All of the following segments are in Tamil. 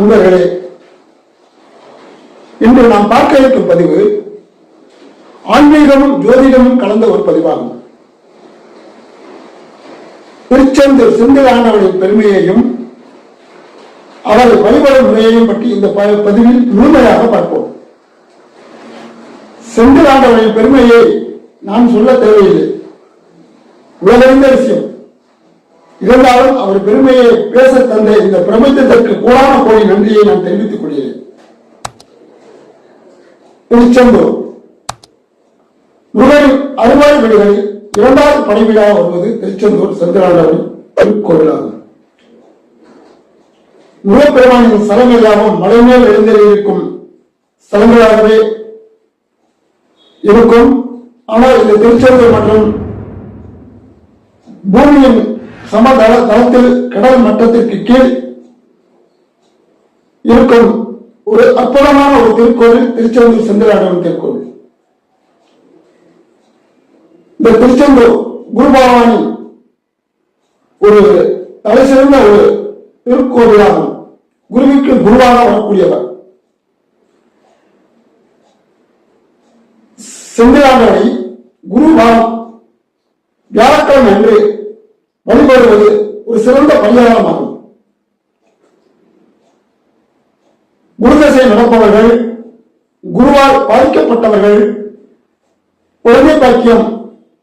அன்பர்களே இன்று நாம் பார்க்க இருக்கும் பதிவு ஆன்மீகமும் ஜோதிடமும் கலந்த ஒரு பதிவாகும். திருச்செந்தூர் சிந்திலாண்டவரின் பெருமையையும் அவரது வழிபாடு முறையையும் பற்றி இந்த ப- பதிவில் முழுமையாக பார்ப்போம். செந்திலாண்டவரின் பெருமையை நான் சொல்ல தேவையில்லை. உலகறிந்த விஷயம். இருந்தாலும் அவர் பெருமையை பேச தந்த இந்த பிரபஞ்சத்திற்கு கோடான கோடி நன்றியை நான் தெரிவித்துக் கொள்கிறேன். திருச்செந்தூர் முருகன் அறுவாய் வீடுகளில் இரண்டாவது படைவிழா வருவது திருச்செந்தூர் சந்திராண்டவன் திருக்கோவிலாகும். முகப்பெருமானின் ஸ்தலம் எல்லாமும் மலை மேல் எழுந்திருக்கும் ஸ்தலங்களாகவே இருக்கும். ஆனால் இந்த திருச்செந்தூர் மற்றும் பூமியின் சமதள தளத்தில் கடல் மட்டத்திற்கு கீழ் இருக்கும் ஒரு அற்புதமான ஒரு திருக்கோவில் திருச்செந்தூர் செந்திலாண்டவன் திருக்கோவில். இந்த திருச்செந்தூர் குருபகவானி ஒரு தலை சிறந்த ஒரு திருக்கோவிலாகும். குருவிக்கு குருவாக வரக்கூடியவர். செந்திலாண்டவனை குருவான் வியாழக்கிழமை அன்று வழிபடுவது ஒரு சிறந்த பரிகாரமாகும். குருதசை நடப்பவர்கள் குருவால் பாதிக்கப்பட்டவர்கள் குழந்தை பாக்கியம்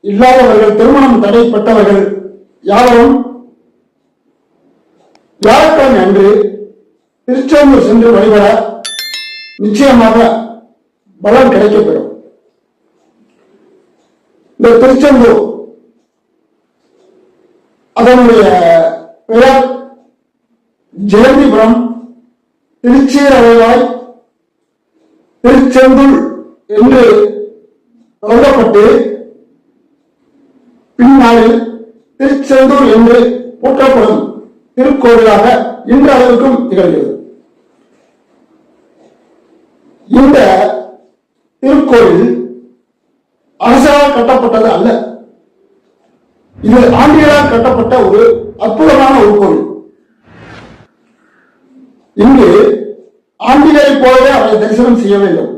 இல்லாதவர்கள் திருமணம் தடைப்பட்டவர்கள் யாரும் வியாழக்கிழமை அன்று திருச்செந்தூர் சென்று வழிபட நிச்சயமாக பலன் கிடைக்கப்பெறும். இந்த திருச்செந்தூர் அதனுடைய பெயர் ஜெயந்திபுரம் திருச்சீரவைவாய் திருச்செந்தூர் என்று தொடங்கப்பட்டு பின்னாளில் திருச்செந்தூர் என்று போற்றப்படும் திருக்கோவிலாக இன்று அளவுக்கும் திகழ்கிறது. இந்த திருக்கோவில் அரசால் கட்டப்பட்டது அல்ல. இது ஆண்டிகளால் கட்டப்பட்ட ஒரு அற்புதமான ஒரு கோவில் இங்கு ஆண்டிகளை போலவே அவரை தரிசனம் செய்ய வேண்டும்.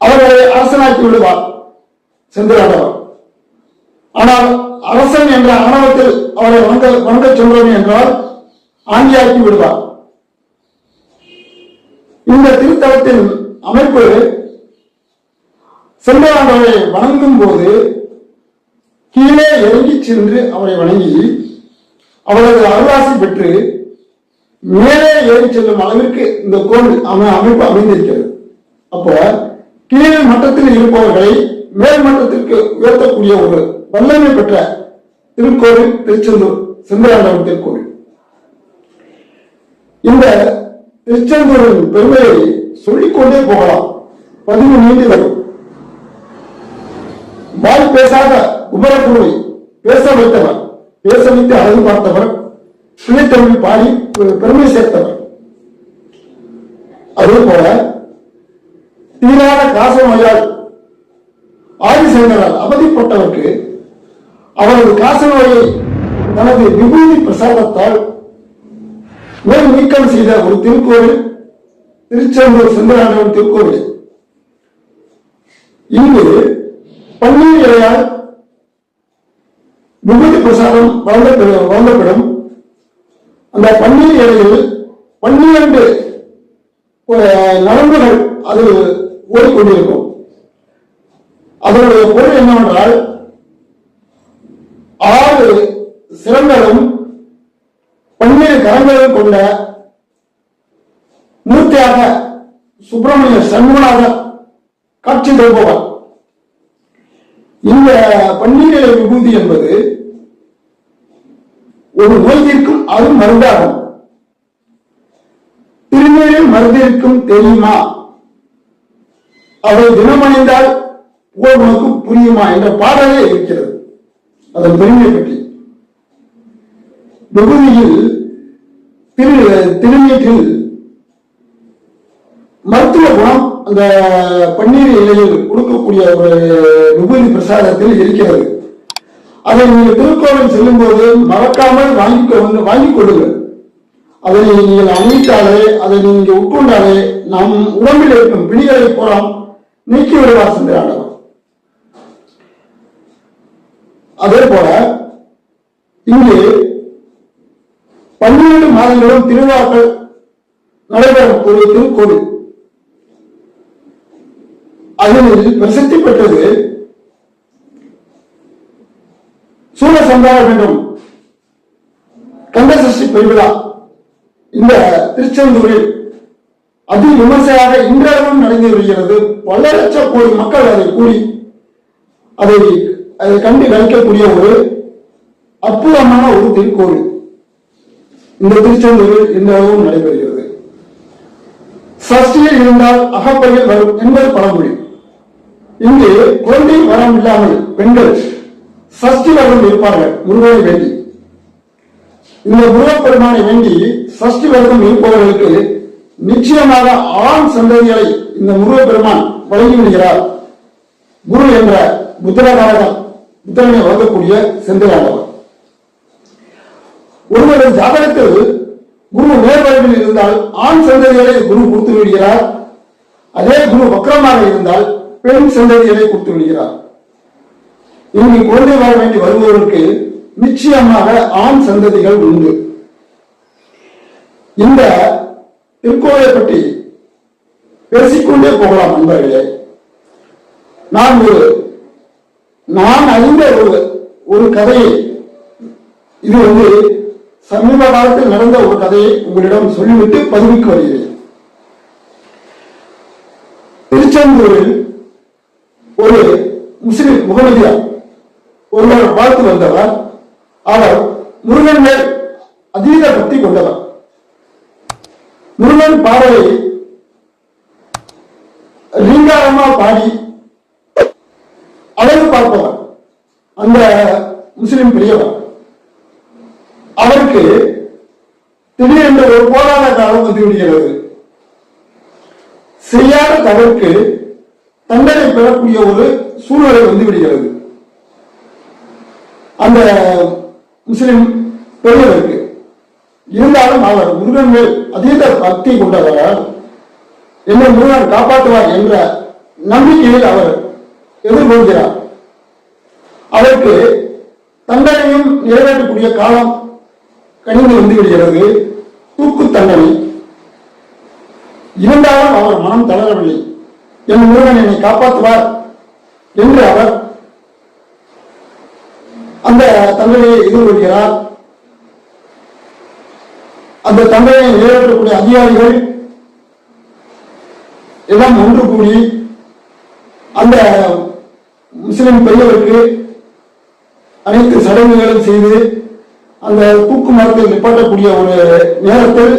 அவர்களை அரசனாக்கி விடுவார் செந்திலாண்டவர் ஆனால் அரசன் என்ற ஆணவத்தில் அவரை வணங்க வணங்க சொல்வது என்றால் ஆண்டியாக்கி விடுவார். இந்த திருத்தலத்தின் அமைப்பு செந்திலாண்டவரை வணங்கும் போது கீழே இறங்கி சென்று அவரை வணங்கி அவரது அருளாசி பெற்று மேலே ஏறி செல்லும் அளவிற்கு இந்த கோவில் அவன் அமைப்பு அமைந்திருக்கிறது. அப்போ கீழ் மட்டத்தில் இருப்பவர்களை மேல் மட்டத்திற்கு உயர்த்தக்கூடிய ஒரு வல்லமை பெற்ற திருக்கோவில் திருச்செந்தூர் செந்திலாண்டவர் திருக்கோவில். இந்த திருச்செந்தூரின் பெருமையை சொல்லிக்கொண்டே போகலாம். பதிவு நீண்டி வரும். வாய் பேசாத உபரக்குழுவை பேச வைத்தவர் பேச வைத்து அழகு பார்த்தவர் பிள்ளைத்தமிழ் பாடி பெருமை சேர்த்தவர். அதே போல தீராத காசநோயால் ஆதிசங்கரால் அவதிப்பட்டவருக்கு அவரது காசநோயை தனது விபூதி பிரசாதத்தால் நோய் நீக்கம் செய்த ஒரு திருக்கோவில் திருச்செந்தூர் செந்திலாண்டவன் திருக்கோவில். இங்கு பன்னீர் இலையால் விபூதி பிரசாதம் வழங்கப்படும் வழங்கப்படும். அந்த பன்னீர் இலையில் பன்னிரண்டு நரம்புகள் அது ஓடிக்கொண்டிருக்கும். அதனுடைய பொருள் என்னவென்றால் ஆறு சிரங்களும் பன்னீர் கரங்களும் கொண்ட மூர்த்தியாக சுப்பிரமணிய சண்முகனாக காட்சி தருபவர். இந்த பன்னீரிலை விபூதி என்பது ஒரு நோய் அது மருந்தாகும். திருநீரில் மருந்திற்கும் தெரியுமா? அதை தினமணிந்தால் போல் உனக்கு புரியுமா என்ற பாடலே இருக்கிறது. அதன் பெருமை பற்றி. விபூதியில் திரு திருநீற்றில் மருத்துவ குணம் அந்த பன்னீர் இலையில் கொடுக்கக்கூடிய ஒரு விபூதி பிரசாதத்தில் இருக்கிறது. அதை நீங்கள் திருக்கோவில் செல்லும்போது மறக்காமல் வாங்கி வாங்கி வாங்கிக் கொள்ளுங்கள் அதை நீங்கள் அமைத்தாலே அதை நீங்கள் உட்கொண்டாலே நம் உடம்பில் இருக்கும் பிணிகளை போலாம் நீக்கி விடுவார் சந்திராண்டவர் அதே போல இங்கு பன்னிரண்டு மாதங்களும் திருவிழாக்கள் நடைபெறும் ஒரு திருக்கோவில். அதில் பிரசித்தி பெற்றது சூழசந்தாரம் என்றும் கந்தசஷ்டி பெருவிழா. இந்த திருச்செந்தூரில் அதி விமர்சையாக இன்றளவும் நடந்து வருகிறது. பல லட்சம் கோடி மக்கள் அதை கூடி அதை அதை கண்டு கழிக்கக்கூடிய ஒரு அற்புதமான ஒரு திருக்கோவில் இந்த திருச்செந்தூரில் இன்றளவும் நடைபெறுகிறது. சஷ்டியில் இருந்தால் அகப்பையில் வரும் என்பது பழமொழி. இங்கு குழந்தை வரம் இல்லாமல் பெண்கள் சஷ்டி வரம் இருப்பார்கள் முருகனை வேண்டி. இந்த முருகப்பெருமானை வேண்டி சஷ்டி விரதம் இருப்பவர்களுக்கு நிச்சயமாக ஆண் சந்ததிகளை இந்த முருகப்பெருமான் வழங்கி விடுகிறார். குரு என்ற புத்திரகாரகம் புத்திரனை வழங்கக்கூடிய செந்திலாண்டவர். ஒருவரது ஜாதகத்தில் குரு நேர்வழியில் இருந்தால் ஆண் சந்ததிகளை குரு கொடுத்து விடுகிறார். அதே குரு வக்கரமாக இருந்தால் பெண் சந்ததிகளை கொடுத்து விடுகிறார். இங்கு குழந்தை வாழ வேண்டி வருபவருக்கு நிச்சயமாக ஆண் சந்ததிகள் உண்டு. இந்த திருக்கோவிலை பற்றி பேசிக்கொண்டே போகலாம் நண்பர்களே. நான் ஒரு நான் அறிந்த ஒரு ஒரு கதையை இது வந்து சமீப காலத்தில் நடந்த ஒரு கதையை உங்களிடம் சொல்லிவிட்டு பதிவுக்கு வருகிறேன். திருச்செந்தூரில் ஒரு முஸ்லிம் முகமதியா ஒருவர் பார்த்து வந்தவர் அவர் முருகன் மேல் அதீத பக்தி கொண்டவர். முருகன் பாடலை ரீங்காரமா பாடி அழகு பார்ப்பவர். அந்த முஸ்லிம் பெரியவர். அவருக்கு திடீரென்று ஒரு போராட காலம் வந்து விடுகிறது செய்யாத தவறுக்கு தண்டனை பெறக்கூடிய ஒரு சூழ்நிலை வந்து விடுகிறது. அந்த முஸ்லிம் பெரியவருக்கு இருந்தாலும் அவர் முருகன் மேல் அதீத பக்தி கொண்டவர். என்னை முருகன் காப்பாற்றுவார் என்ற நம்பிக்கையில் அவர் எதிர்கொள்கிறார். அதற்கு தண்டனையும் நிறைவேற்றக்கூடிய காலம் கணிந்து வந்து விடுகிறது. தூக்கு தண்டனை. இருந்தாலும் அவர் மனம் தளரவில்லை. என் முருகன் என்னை காப்பாற்றுவார் என்று அவர் அந்த தண்டனையை எதிர்கொள்கிறார். அந்த தமிழை நிறைவேற்றக்கூடிய அதிகாரிகள் எல்லாம் ஒன்று கூடி அந்த முஸ்லிம் பெரியவருக்கு அனைத்து சடங்குகளும் செய்து அந்த தூக்கு மரத்தை நிப்பாட்டக்கூடிய ஒரு நேரத்தில்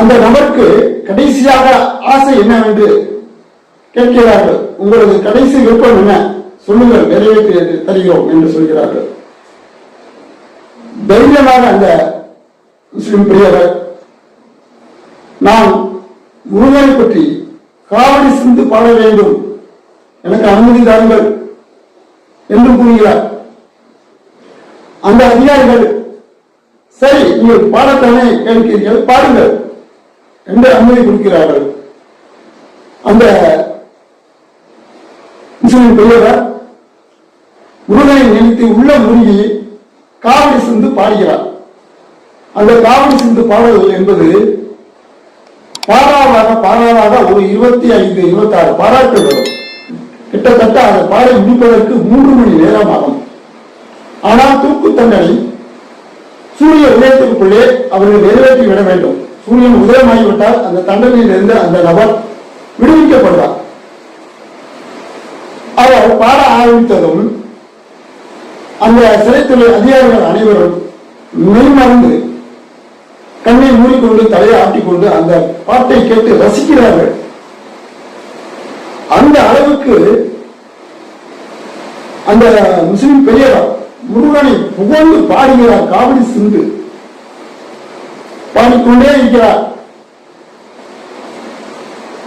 அந்த நபருக்கு கடைசியாக ஆசை என்ன என்று கேட்கிறார்கள். உங்களது கடைசி விருப்பம் என்ன? சொல்லுங்கள் நிறைவேற்றி தருகிறோம் என்று சொல்கிறார்கள். தைரியமாக அந்த முஸ்லிம் பெரியவர் நான் முருகனை பற்றி காவடி சிந்து பாட வேண்டும். எனக்கு அனுமதி தாருங்கள் என்று கூறுகிறார். அந்த அதிகாரிகள் சரி நீங்கள் பாடத்தானே கேட்கிறீர்கள் பாடுங்கள். என்று அனுமதி கொடுக்கிறார்கள்? அந்த முஸ்லிம் பெரியவர் முருகனை நினைத்து உள்ள முருகி காவடி சிந்து பாடுகிறார். அந்த காவடி சிந்து பாடல்கள் என்பது பாடாவாக பாடாவாக ஒரு இருபத்தி ஐந்து இருபத்தி ஆறு பாராட்டு வரும். கிட்டத்தட்ட அதை பாடி முடிப்பதற்கு மூன்று மணி நேரம் ஆகும் ஆனால் தூக்கு தண்டனை சூரிய உதயத்திற்குள்ளே அவர்கள் நிறைவேற்றி விட வேண்டும். சூரியன் உதயமாகிவிட்டால் அந்த தண்டனையிலிருந்து அந்த நபர் விடுவிக்கப்படுவார். அவர் பாட ஆரம்பித்ததும் அந்த சிறைத்துறை அதிகாரிகள் அனைவரும் மெய்மறந்து கண்ணை மூடிக்கொண்டு தலையை ஆட்டிக்கொண்டு அந்த பாட்டை கேட்டு ரசிக்கிறார்கள். அந்த அளவுக்கு அந்த முஸ்லிம் பெரியவர் முருகனை புகழ்ந்து பாடுகிறார் காவடி சிந்து. பாடிக்கொண்டே இருக்கிறார்.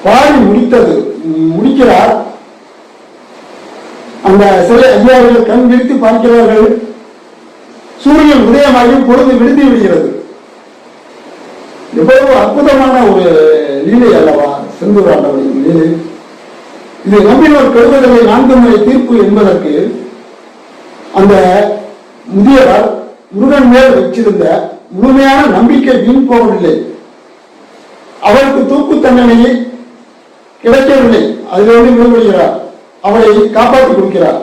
பாடி முடித்தது முடிக்கிறார். அந்த சிலை ஐயாவர்கள் கண் விரித்து பார்க்கிறார்கள். சூரியன் உதயமாகி பொழுது விழுந்து விடுகிறது. எவ்வளவு அற்புதமான ஒரு லீலை அல்லவா செந்தூர் ஆண்டவனின் லீலை. இது நம்பினோர் கெடுவதில்லை நான்கு முறை தீர்ப்பு என்பதற்கு அந்த முதியவர் முருகன் மேல் வச்சிருந்த முழுமையான நம்பிக்கை வீண் போகவில்லை அவருக்கு தூக்கு தண்டனையை கிடைக்கவில்லை. அதிலிருந்து விடுபடுகிறார். அவளை காப்பாற்றி கொடுக்கிறார்.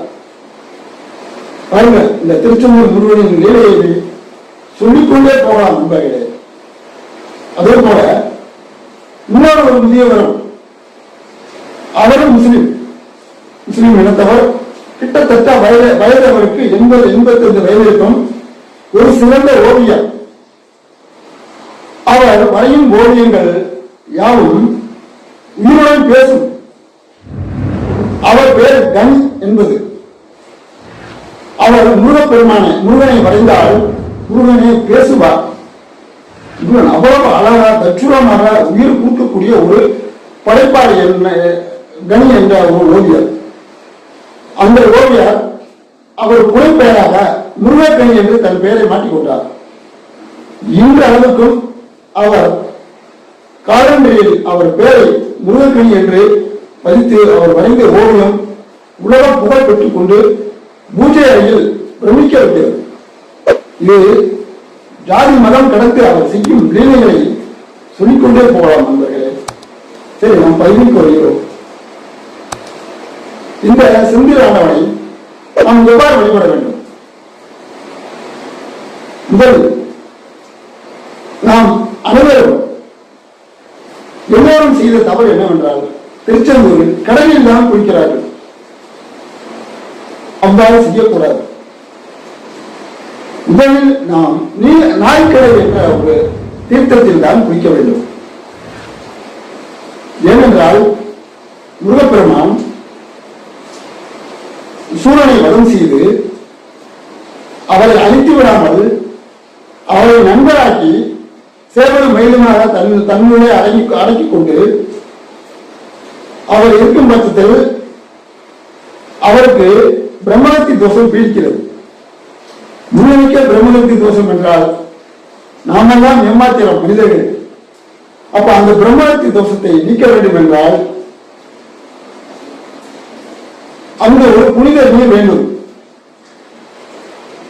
பாருங்க இந்த திருச்செந்தூர் முருகனின் நிலையை சொல்லிக்கொண்டே போகலாம் நண்பர்களே. அதே போல இன்னொரு ஒரு முதியவரும் அவரும் முஸ்லிம். முஸ்லிம் இனத்தவர் கிட்டத்தட்ட வயது வயது அவருக்கு எண்பது எண்பத்தைந்து வயது இருக்கும் ஒரு சிறந்த ஓவியர். அவர் வரையும் ஓவியங்கள் யாவும் உயிருடன் பேசும். அவர் பேர் கன் என்பது. அவர் முருகப்பெருமானை முருகனை வரைந்தால் முருகனை பேசுவார். முருகன் அவ்வளவு அழகா தச்சுரமாக உயிர் கூட்டக்கூடிய ஒரு படைப்பாளி என்ன கனி என்ற ஒரு ஓவியர். அந்த ஓவியர் அவர் புனைப்பெயராக முருகக்கனி என்று தன் பெயரை மாட்டிக்கொண்டார் இன்று அளவுக்கும் அவர் காலண்டரில் அவர் பெயரை முருகன் என்று பதித்து அவர் வரைந்த ஓவியம் உலக புகழ் பெற்றுக் கொண்டு பூஜை அறையில் பிரமிக்க வைக்கிறது இது ஜாதி மதம் கடந்து அவர் செய்யும் லீலைகளை சொல்லிக்கொண்டே போகலாம் நண்பர்களே. சரி நாம் பதிவுக்கு வருகிறோம். இந்த செந்திலானவனை நாம் எவ்வாறு வழிபட வேண்டும்? முதல் நாம் அனைவரும் எல்லோரும் செய்த தவறு என்னவென்றால் திருச்செந்தூரில் கடலில் தான் குளிக்கிறார்கள். அவ்வாறு செய்யக்கூடாது. முதலில் நாம் நீ நாய்க்கடை என்ற ஒரு தீர்த்தத்தில் தான் குளிக்க வேண்டும். ஏனென்றால் முருகப்பெருமான் சூரனை வதம் செய்து அவரை அழித்து விடாமல் அவரை நண்பராக்கி சேவல் மயிலுமாக தன் தன்னுடைய அடங்கி அடக்கிக் கொண்டு அவர் இருக்கும் பட்சத்தில் அவருக்கு பிரம்மணத்தி தோஷம் பீழ்கிறது முன்னணிக்க பிரம்மணத்தி தோஷம் என்றால் நாமெல்லாம் ஏமாத்திரம் மனிதர்கள். அப்ப அந்த பிரம்மணத்தி தோஷத்தை நீக்க வேண்டும் என்றால் அங்கு ஒரு புனித வேண்டும்.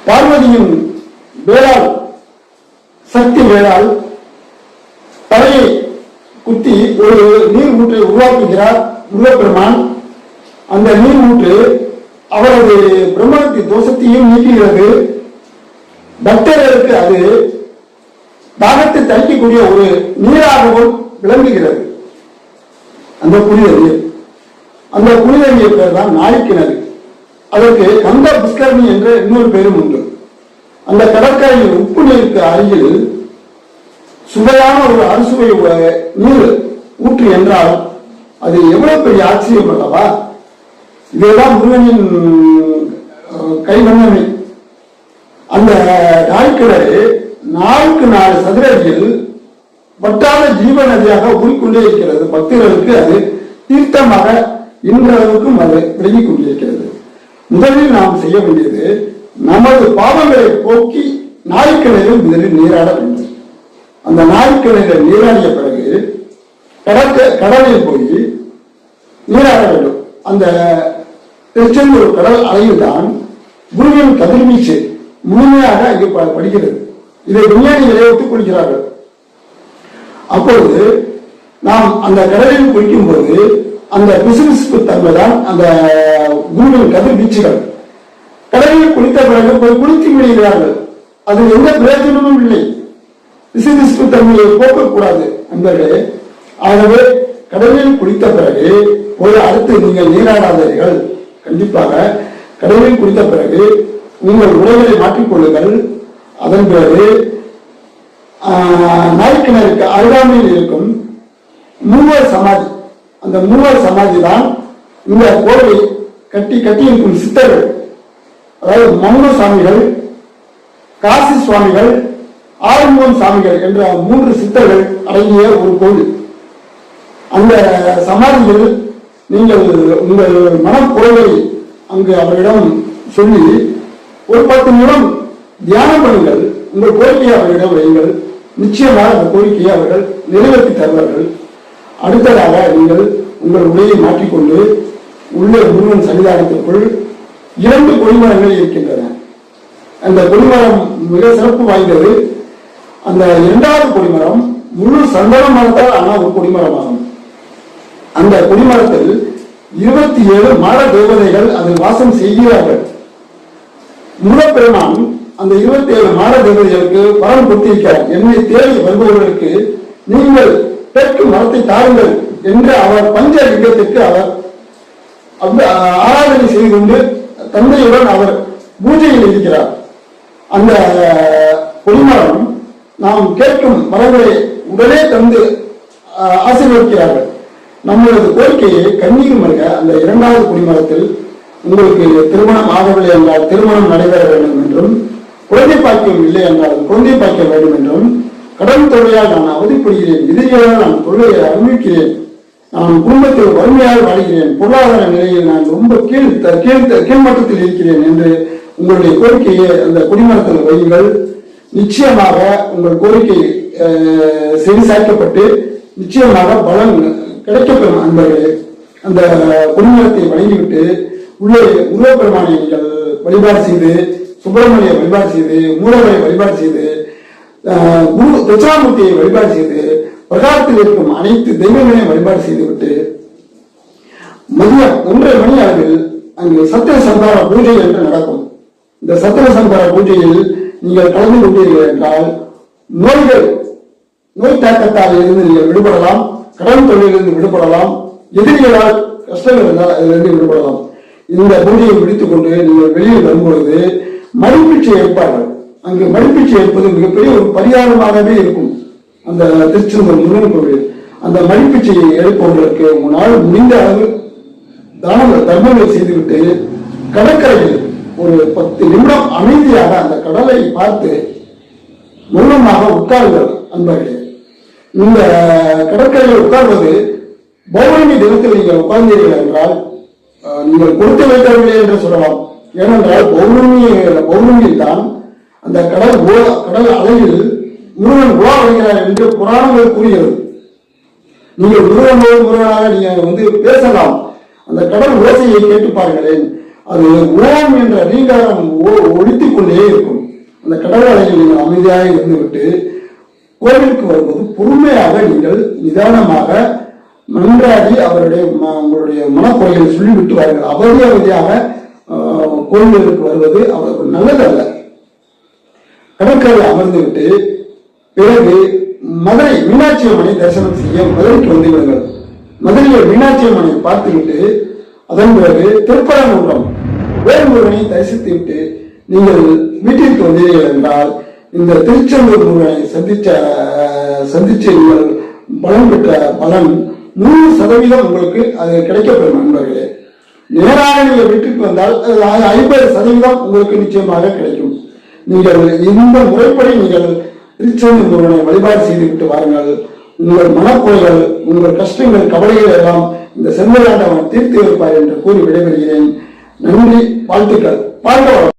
பார்வதியின் வேளாள் சக்தி வேளாள் தலையை குத்தி ஒரு நீர் ஊற்றை உருவாக்குகிறார் முருகப்பெருமான். அந்த நீர் ஊற்று அவரது பிரம்மணத்தி தோஷத்தையும் நீக்குகிறது. பக்தர்களுக்கு அது தாகத்தை தணிக்கக்கூடிய ஒரு நீராகவும் விளங்குகிறது. அந்த புனித நீர் அந்த புனித நீர் பேர் தான் நாய்க்கிணறு அதற்கு கந்த புஷ்கரணி என்ற இன்னொரு பேரும் உண்டு. அந்த கடற்கரையில் உப்பு நீருக்கு அருகில் சுவையான ஒரு அறுசுவை நூல் நீர் ஊற்று என்றாலும் அது எவ்வளவு பெரிய ஆச்சரியம் அல்லவா? இதேதான் முருகனின் அஹ், கைவண்ணமை அந்த நாய்க்கிணறு நாளுக்கு நாலு சதுரடியில் வட்டார ஜீவ நதியாக ஊறிக்கொண்டே இருக்கிறது. பக்தர்களுக்கு அது தீர்த்தமாக இன்றளவுக்கும் அது விலகிக் கொண்டிருக்கிறது. முதலில் நாம் செய்ய வேண்டியது நமது பாவங்களை போக்கி நாய்க்கிணறில் முதலில் நீராட வேண்டும். அந்த நாய்க்கிணறில் நீராடிய பிறகு கடற்க கடலில் போய் நீராட வேண்டும். அந்த திருச்செந்தூர் கடல் அலையில் தான் குருவின் கதிர்வீச்சு முழுமையாக இங்கு படுகிறது இதை விஞ்ஞானிகளே ஒத்துக்கொள்கிறார்கள் அப்பொழுது நாம் அந்த கடலில் குளிக்கும் போது அந்த பிசுபிசுப்பு தன்மை தான் அந்த குருவின் கதிர்வீச்சுகள் கடலில் குளித்த பிறகு போய் குளித்து விடுகிறார்கள் அதில் எந்த பிரயோஜனமும் இல்லை. பிசுபிசுப்பு தன்மையை போக்கக்கூடாது நண்பர்களே. ஆகவே கடலில் குடித்த பிறகு போய் அடுத்து நீங்கள் நீராடாதீர்கள். கண்டிப்பாக கடலில் குடித்த பிறகு உங்கள் உடைகளை மாற்றிக்கொள்ளுங்கள் அதன் பிறகு நாய்க்கிணருக்கு அருகாமையில் இருக்கும் மூவர் சமாதி அந்த மூவர் சமாதி தான் இந்த கோவிலை கட்டி கட்டியிருக்கும் சித்தர்கள் அதாவது மௌன சுவாமிகள் காசி சுவாமிகள் ஆறுமுகம் சாமிகள் என்ற மூன்று சித்தர்கள் அடங்கிய ஒரு கோவில். அந்த சமாதியில் நீங்கள் உங்கள் மனக்குறைவை அங்கு அவரிடம் சொல்லி ஒரு பத்து நிமிடம் தியானம் பண்ணுங்கள். உங்கள் கோரிக்கையை அவரிடம் வையுங்கள். நிச்சயமாக அந்த கோரிக்கையை அவர்கள் நிறைவேற்றி தருவார்கள். அடுத்ததாக நீங்கள் உங்கள் உடையை மாற்றிக்கொண்டு உள்ளே முருகன் சன்னிதானத்திற்குள் இரண்டு கொடிமரங்கள் இருக்கின்றன. அந்த கொடிமரம் மிக சிறப்பு வாய்ந்தது. அந்த இரண்டாவது கொடிமரம் முழு சந்தன மரத்தால் ஆன ஒரு கொடிமரமாகும். அந்த கொடிமரத்தில் இருபத்தி ஏழு மர தேவதைகள் அதில் வாசம் செய்கிறார்கள். முருகப்பெருமான் அந்த இருபத்தி ஏழு மாட தேவதைகளுக்கு பலன் கொடுத்திருக்கிறார். என்னை தேடி வருபவர்களுக்கு நீங்கள் தெற்கு மரத்தை தாருங்கள் என்று அவர் பஞ்ச லிங்கத்திற்கு அவர் அந்த ஆராதனை செய்து கொண்டு தந்தையுடன் அவர் பூஜையில் இருக்கிறார். அந்த கொடிமரம் நாம் கேட்கும் வரங்களை உடனே தந்து ஆசீர்வதிக்கிறார்கள். நம்மளது கோரிக்கையை கண்ணீர் மல்க அந்த இரண்டாவது குடிமரத்தில் உங்களுக்கு திருமணம் ஆகவில்லை என்றால் திருமணம் நடைபெற வேண்டும் என்றும் குழந்தை பாக்கியம் இல்லை என்றால் குழந்தை பாக்கியம் வேண்டும் என்றும் கடன் தொகையால் நான் அவதிப்படுகிறேன் விதிகளால் நான் தொழிலை அனுபவிக்கிறேன் நான் குடும்பத்தில் வறுமையாக வாழ்கிறேன் பொருளாதார நிலையில் நான் ரொம்ப கீழ் கீழ் கீழ்மட்டத்தில் இருக்கிறேன் என்று உங்களுடைய கோரிக்கையை அந்த குடிமரத்தில் வையுங்கள். நிச்சயமாக உங்கள் கோரிக்கை அஹ், செவிசாய்க்கப்பட்டு நிச்சயமாக பலன் கிடைக்கப்பெறும் அன்பர்களே. அந்த குடிமரத்தை வழங்கிவிட்டு உள்ளே முருகப்பெருமானை நீங்கள் வழிபாடு செய்து சுப்பிரமணிய வழிபாடு செய்து மூலவரை வழிபாடு செய்து குரு தட்சிணாமூர்த்தியை வழிபாடு செய்து பிரகாரத்தில் இருக்கும் அனைத்து தெய்வங்களையும் வழிபாடு செய்துவிட்டு மதியம் ஒன்றரை மணி அளவில் அங்கு சத்திர சந்தார பூஜை என்று நடக்கும். இந்த சத்திர சந்தார பூஜையில் நீங்கள் கலந்து கொண்டீர்கள் என்றால் நோய்கள் நோய் தாக்கத்தால் இருந்து நீங்கள் விடுபடலாம் கடன் தொழிலிருந்து விடுபடலாம் எதிரிகளால் கஷ்டங்கள் இருந்தால் அதிலிருந்து விடுபடலாம். இந்த பூஜையை பிடித்துக் கொண்டு நீங்கள் வெளியில் வரும்பொழுது மடிப்பிச்சை ஏற்பார்கள் அங்கு மடிப்பிச்சை ஏற்பது மிகப்பெரிய ஒரு பரிகாரமாகவே இருக்கும். அந்த திருச்செந்தூர் முருகன் கோவில் அந்த மடிப்பிச்சையை எடுப்பவர்களுக்கு உங்களால் முடிந்த அளவு தானங்கள் தர்மங்கள் செய்துவிட்டு கடற்கரையில் ஒரு பத்து நிமிடம் அமைதியாக அந்த கடலை பார்த்து மௌனமாக உட்காருங்கள் அன்பர்களே. இந்த கடற்கரையில் உட்கார்வது பௌர்ணமி தினத்தில் நீங்கள் உட்கார்ந்தீர்கள் என்றால் நீங்கள் கொடுத்து வைக்கவில்லை என்று சொல்லலாம். ஏனென்றால் பௌர்ணமி பௌர்ணமியில் தான் அந்த கடல் ஓ- கடல் அலையில் முருகன் உலா வருகிறார் என்று புராணங்கள் கூறுகிறது நீங்கள் முருகன் முருகனாக நீங்கள் வந்து பேசலாம். அந்த கடல் ஓசையை கேட்டு பாருங்களேன். அது ஓம் என்ற ரீங்காரம் ஓ- கொண்டே இருக்கும். அந்த கடல் அலையில் நீங்கள் அமைதியாக இருந்துவிட்டு கோவிலுக்கு வரும்போது பொறுமையாக நீங்கள் நிதானமாக நன்றாகி அவருடைய உங்களுடைய மனக்குறைகளை சொல்லிவிட்டு வாருங்கள். அவதி அவதியாக கோவிலுக்கு வருவது அவருக்கு நல்லதல்ல. கடற்கரையில் அமர்ந்துவிட்டு பிறகு மதுரை மீனாட்சி அம்மனை தரிசனம் செய்ய மதுரைக்கு வந்து விடுங்கள். மதுரையில் மீனாட்சி அம்மனை பார்த்துவிட்டு அதன் பிறகு திருப்பரங்குன்றம். வேல்முருகனை தரிசித்து விட்டு நீங்கள் வீட்டிற்கு வந்தீர்கள் என்றால் இந்த திருச்செந்தூர் முருகனை சந்திச்ச சந்திச்சு நீங்கள் பலன் பெற்ற பலன் நூறு சதவீதம் உங்களுக்கு அது கிடைக்கப்பெறும் நண்பர்களே. நேராக நீங்கள் வீட்டுக்கு வந்தால் அது ஐம்பது சதவீதம் உங்களுக்கு நிச்சயமாக கிடைக்கும். நீங்கள் இந்த முறைப்படி நீங்கள் திருச்செந்தூர் முருகனை வழிபாடு செய்துவிட்டு வாருங்கள். உங்கள் மனக்குறைகள் உங்கள் கஷ்டங்கள் கவலைகள் எல்லாம் இந்த செல்வராண்டவன் தீர்த்து வைப்பார் என்று கூறி விடைபெறுகிறேன். நன்றி வாழ்த்துக்கள். வாழ்க